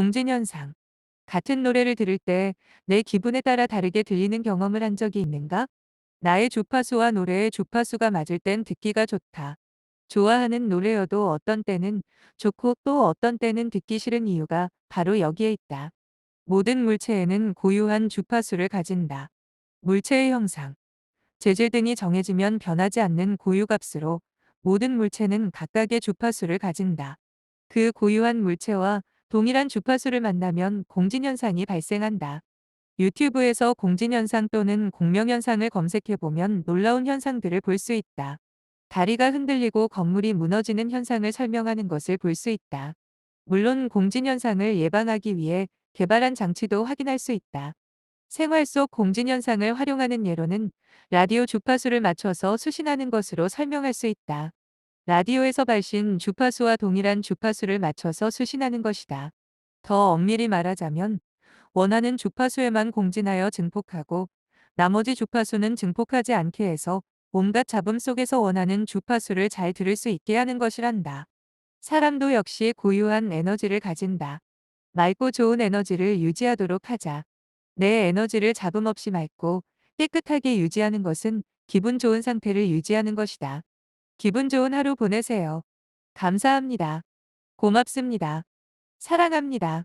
공진현상. 같은 노래를 들을 때 내 기분에 따라 다르게 들리는 경험을 한 적이 있는가? 나의 주파수와 노래의 주파수가 맞을 땐 듣기가 좋다. 좋아하는 노래여도 어떤 때는 좋고 또 어떤 때는 듣기 싫은 이유가 바로 여기에 있다. 모든 물체에는 고유한 주파수를 가진다. 물체의 형상. 재질 등이 정해지면 변하지 않는 고유값으로 모든 물체는 각각의 주파수를 가진다. 그 고유한 물체와 동일한 주파수를 만나면 공진현상이 발생한다. 유튜브에서 공진현상 또는 공명현상을 검색해보면 놀라운 현상들을 볼 수 있다. 다리가 흔들리고 건물이 무너지는 현상을 설명하는 것을 볼 수 있다. 물론 공진현상을 예방하기 위해 개발한 장치도 확인할 수 있다. 생활 속 공진현상을 활용하는 예로는 라디오 주파수를 맞춰서 수신하는 것으로 설명할 수 있다. 라디오에서 발신 주파수와 동일한 주파수를 맞춰서 수신하는 것이다. 더 엄밀히 말하자면 원하는 주파수에만 공진하여 증폭하고 나머지 주파수는 증폭하지 않게 해서 온갖 잡음 속에서 원하는 주파수를 잘 들을 수 있게 하는 것이란다. 사람도 역시 고유한 에너지를 가진다. 맑고 좋은 에너지를 유지하도록 하자. 내 에너지를 잡음 없이 맑고 깨끗하게 유지하는 것은 기분 좋은 상태를 유지하는 것이다. 기분 좋은 하루 보내세요. 감사합니다. 고맙습니다. 사랑합니다.